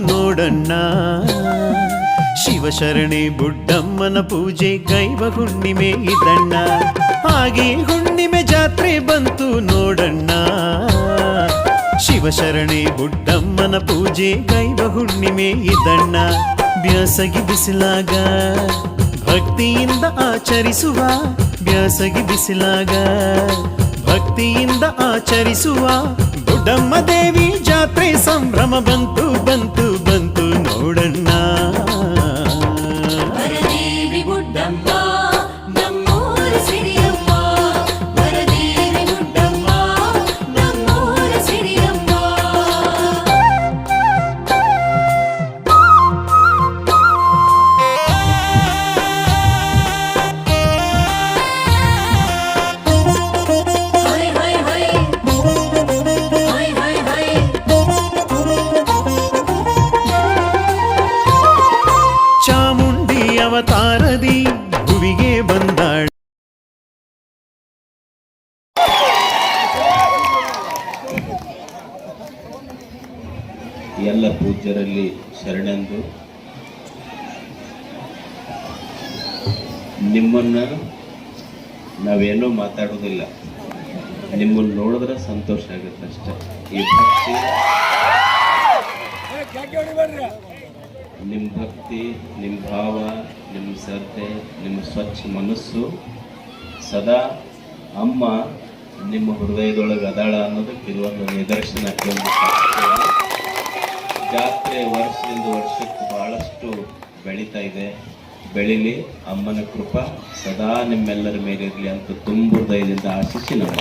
ನೋಡಣ್ಣ. ಶಿವಶರಣೆ ಬುಡ್ಡಮ್ಮನ ಪೂಜೆ ಗೈವ ಹುಣ್ಣಿಮೆ ಇದಣ್ಣ ಹಾಗೆ ಹುಣ್ಣಿಮೆ ಜಾತ್ರೆ ಬಂತು ನೋಡಣ್ಣ. ಶಿವಶರಣೆ ಬುಡ್ಡಮ್ಮನ ಪೂಜೆ ಗೈವ ಹುಣ್ಣಿಮೆ ಇದಣ್ಣ ಬ್ಯಾಸಗಿ ಬಿಸಿಲಾಗ, ಭಕ್ತಿಯಿಂದ ಆಚರಿಸುವ ಬ್ಯಾಸಗಿ ಬಿಸಿಲಾಗ. ಭಕ್ತಿಯಿಂದ ಆಚರಿಸುವ ಬುಡ್ಡಮ್ಮ ದೇವಿ ಜಾತ್ರೆ ಸಂಭ್ರಮ ಬಂತು ಬಂತು ಬಂತು ನೋಡಣ್ಣ ಭುವಿಗೆ ಬಂದಾಳ. ಎಲ್ಲ ಪೂಜ್ಯರಲ್ಲಿ ಶರಣೆಂದು ನಿಮ್ಮನ್ನ ನಾವೇನೋ ಮಾತಾಡೋದಿಲ್ಲ ನಿಮ್ಮನ್ನು ನೋಡಿದ್ರೆ ಸಂತೋಷ ಆಗುತ್ತೆ ಅಷ್ಟೇ. ಈ ಭಕ್ತಿ ನಿಮ್ಮ ಭಕ್ತಿ ನಿಮ್ಮ ಭಾವ ನಿಮ್ಮ ಶ್ರದ್ಧೆ ನಿಮ್ಮ ಸ್ವಚ್ಛ ಮನಸ್ಸು ಸದಾ ಅಮ್ಮ ನಿಮ್ಮ ಹೃದಯದೊಳಗೆ ಅದಾಳ ಅನ್ನೋದಕ್ಕೆ ಇದೊಂದು ನಿದರ್ಶನ ಜಾತ್ರೆ ವರ್ಷದಿಂದ ವರ್ಷಕ್ಕೆ ಬಹಳಷ್ಟು ಬೆಳೀತಾ ಇದೆ. ಬೆಳಿಲಿ ಅಮ್ಮನ ಕೃಪಾ ಸದಾ ನಿಮ್ಮೆಲ್ಲರ ಮೇಲಿರಲಿ ಅಂತ ತುಂಬ ಹೃದಯದಿಂದ ಆಶಿಸಿ ನಮ್ಮ